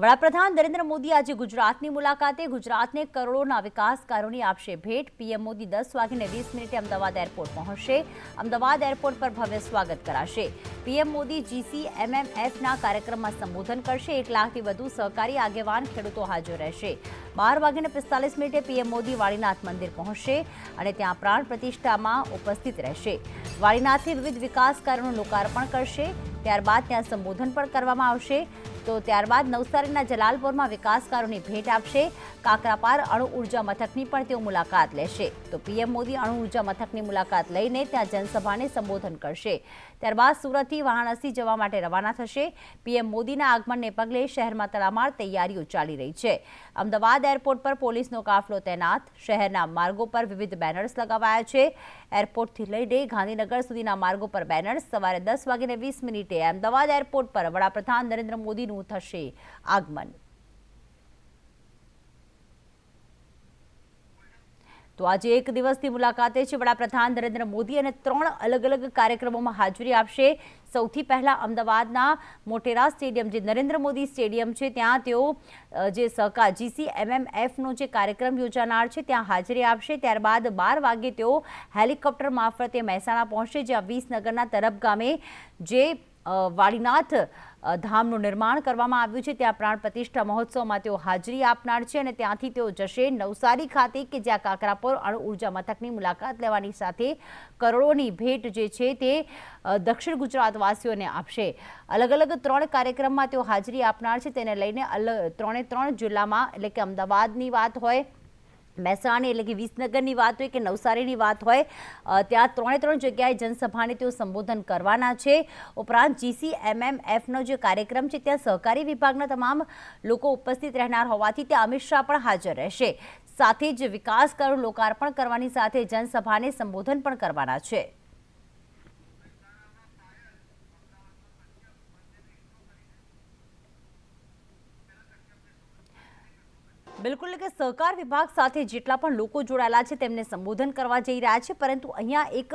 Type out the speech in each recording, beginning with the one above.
વડાપ્રધાન નરેન્દ્ર મોદી આજે ગુજરાતની મુલાકાતે ગુજરાતને કરોડોના વિકાસ કાર્યોની આપશે ભેટ. પીએમ મોદી દસ વાગીને વીસ મિનિટે અમદાવાદ એરપોર્ટ પહોંચશે. અમદાવાદ એરપોર્ટ પર ભવ્ય સ્વાગત કરાશે. પીએમ મોદી જીસી એમએમએફના કાર્યક્રમમાં સંબોધન કરશે. એક લાખથી વધુ સહકારી આગેવાન ખેડૂતો હાજર રહેશે. બાર વાગીને પિસ્તાલીસ મિનિટે પીએમ મોદી વાળીનાથ મંદિર પહોંચશે અને ત્યાં પ્રાણ પ્રતિષ્ઠામાં ઉપસ્થિત રહેશે. વાળીનાથથી વિવિધ વિકાસ કાર્યોનું લોકાર્પણ કરશે. ત્યારબાદ ત્યાં સંબોધન પણ કરવામાં આવશે. તો ત્યારબાદ નવસારીના જલાલપુરમાં વિકાસકારોની ભેટ આપશે. કાકરાપાર અણુ ઊર્જા મથકની પણ તેઓ મુલાકાત લેશે. તો પીએમ મોદી અણુ ઊર્જા મથકની મુલાકાત લઈને ત્યાં જનસભાને સંબોધન કરશે. ત્યારબાદ સુરતથી વારાણસી જવા માટે રવાના થશે. પીએમ મોદીના આગમનને પગલે શહેરમાં તડામાર તૈયારીઓ ચાલી રહી છે. અમદાવાદ એરપોર્ટ પર પોલીસનો કાફલો તૈનાત. શહેરના માર્ગો પર વિવિધ બેનર્સ લગાવાયા છે. એરપોર્ટથી લઈને ગાંધીનગર સુધીના માર્ગો પર બેનર્સ સવારે દસ વાગીને વીસ મિનિટે અમદાવાદ એરપોર્ટ પર વડાપ્રધાન નરેન્દ્ર મોદીનું થશે આગમન. તો આજે એક દિવસની મુલાકાતે છે વડાપ્રધાન નરેન્દ્ર મોદી અને ત્રણ અલગ અલગ કાર્યક્રમોમાં હાજરી આપશે. સૌથી પહેલાં અમદાવાદના મોટેરા સ્ટેડિયમ, જે નરેન્દ્ર મોદી સ્ટેડિયમ છે, ત્યાં તેઓ જે સહકાર જીસી એમએમએફનો જે કાર્યક્રમ યોજાનાર છે, ત્યાં હાજરી આપશે. ત્યારબાદ બાર વાગે તેઓ હેલિકોપ્ટર મારફતે મહેસાણા પહોંચશે, જ્યાં વિસનગરના તરફ ગામે જે વાડીનાથ ધામનું નિર્માણ કરવામાં આવ્યું છે. ત્યાં પ્રાણ પ્રતિષ્ઠા મહોત્સવમાં તેઓ હાજરી આપનાર છે અને ત્યાંથી તેઓ જશે નવસારી ખાતે કે જ્યાં કાકરાપુર અણુ ઊર્જા મથકની મુલાકાત લેવાની સાથે કરોડોની ભેટ જે છે તે દક્ષિણ ગુજરાતવાસીઓને આપશે. અલગ અલગ ત્રણ કાર્યક્રમમાં તેઓ હાજરી આપનાર છે. તેને લઈને અલગ ત્રણે ત્રણ જિલ્લામાં એટલે કે અમદાવાદની વાત હોય મહેસાણી એટલે કે વિસનગરની વાત હોય કે નવસારીની વાત હોય ત્યાં ત્રણે ત્રણ જગ્યાએ જનસભાને તેઓ સંબોધન કરવાના છે. ઉપરાંત જીસી એમએમએફનો જે કાર્યક્રમ છે, ત્યાં સહકારી વિભાગના તમામ લોકો ઉપસ્થિત રહેનાર હોવાથી ત્યાં અમિત શાહ પણ હાજર રહેશે. સાથે જ વિકાસ કાર્યો લોકાર્પણ કરવાની સાથે જનસભાને સંબોધન પણ કરવાના છે. બિલકુલ કે સહકાર વિભાગ સાથે જેટલા પણ લોકો જોડાયેલા છે, તેમને સંબોધન કરવા જઈ રહ્યા છે, પરંતુ અહીંયા એક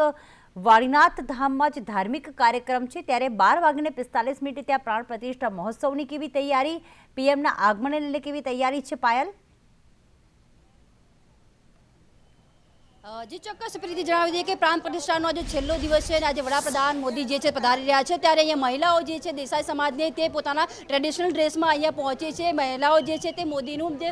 વાળીનાથ ધામમાં જે ધાર્મિક કાર્યક્રમ છે. ત્યારે બાર વાગીને પિસ્તાલીસ મિનિટે ત્યાં પ્રાણ પ્રતિષ્ઠા મહોત્સવની કેવી તૈયારી, પીએમના આગમનને લઈને કેવી તૈયારી છે, પાયલ? જી ચોક્કસ પ્રીતિ જણાવી દઈએ કે પ્રાંત પ્રતિષ્ઠાનો આજે છેલ્લો દિવસ છે અને આજે વડાપ્રધાન મોદી જે છે પધારી રહ્યા છે. ત્યારે અહીંયા મહિલાઓ જે છે દેસાઈ સમાજને તે પોતાના ટ્રેડિશનલ ડ્રેસમાં અહીંયા પહોંચે છે. મહિલાઓ જે છે તે મોદીનું જે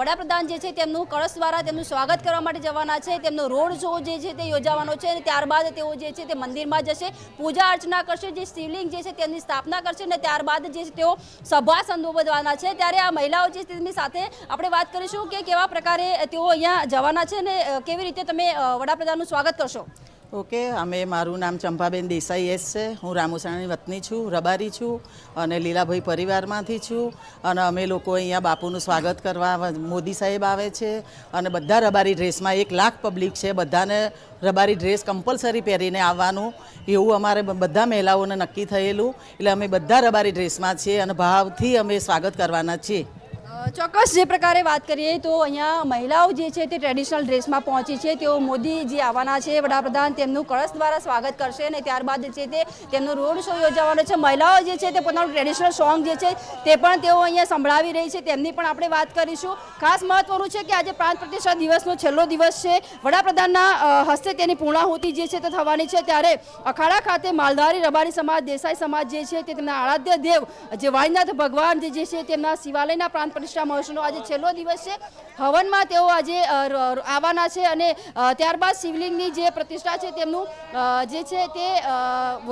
વડાપ્રધાન જે છે તેમનું કળશ દ્વારા તેમનું સ્વાગત કરવા માટે જવાના છે. તેમનો રોડ શો જે છે તે યોજાવાનો છે અને ત્યારબાદ તેઓ જે છે તે મંદિરમાં જશે, પૂજા અર્ચના કરશે, જે શિવલિંગ જે છે તેમની સ્થાપના કરશે અને ત્યારબાદ જે તેઓ સભા સંબોધવાના છે. ત્યારે આ મહિલાઓ જે છે તેમની સાથે આપણે વાત કરીશું કે કેવા પ્રકારે તેઓ અહીંયા જવાના છે અને કેવી રીતે તમે વડાપ્રધાનનું સ્વાગત કરશો. ઓકે, અમે, મારું નામ ચંપાબેન દેસાઈ એસ છે. હું રામુસાણાની વતની છું, રબારી છું અને લીલાભાઈ પરિવારમાંથી છું. અને અમે લોકો અહીંયા બાપુનું સ્વાગત કરવા મોદી સાહેબ આવે છે. અને બધા રબારી ડ્રેસમાં એક લાખ પબ્લિક છે. બધાને રબારી ડ્રેસ કમ્પલસરી પહેરીને આવવાનું. એવું અમારે બધા મહિલાઓને નક્કી થયેલું. એટલે અમે બધા રબારી ડ્રેસમાં છીએ અને ભાવથી અમે સ્વાગત કરવાના છીએ. ચોક્કસ જે પ્રકારે વાત કરીએ તો અહીંયા મહિલાઓ જે છે તે ટ્રેડિશનલ ડ્રેસમાં પહોંચી છે. તેઓ મોદીજી આવવાના છે. વડાપ્રધાન તેમનું કળશ દ્વારા સ્વાગત કરશે અને ત્યારબાદ જે છે તે તેમનો રોડ શો યોજાવાનો છે. મહિલાઓ જે છે તે પોતાનું ટ્રેડિશનલ સોંગ જે છે તે પણ તેઓ અહીંયા સંભળાવી રહી છે. તેમની પણ આપણે વાત કરીશું. ખાસ મહત્વનું છે કે આજે પ્રાંત પ્રતિષ્ઠા દિવસનો છેલ્લો દિવસ છે. વડાપ્રધાનના હસ્તે તેની પૂર્ણાહુતિ જે છે તે થવાની છે. ત્યારે અખાડા ખાતે માલધારી રબારી સમાજ, દેસાઈ સમાજ જે છે તે તેમના આરાધ્ય દેવ, જે વાણીનાથ ભગવાન જે જે છે તેમના શિવાલયના પ્રાંત પ્રતિષ્ઠા મહોત્સવનો આજે છેલ્લો દિવસ છે. હવનમાં તેઓ આજે આવવાના છે અને ત્યારબાદ શિવલિંગની જે પ્રતિષ્ઠા છે તેમનું જે છે તે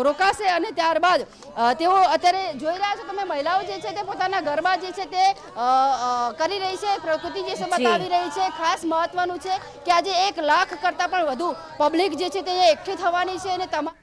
રોકાશે અને ત્યારબાદ તેઓ અત્યારે જોઈ રહ્યા છો તમે મહિલાઓ જે છે તે પોતાના ગરબા જે છે તે કરી રહી છે. પ્રકૃતિ જે છે બતાવી રહી છે. ખાસ મહત્વનું છે કે આજે એક લાખ કરતાં પણ વધુ પબ્લિક જે છે તે એકઠી થવાની છે અને તમામ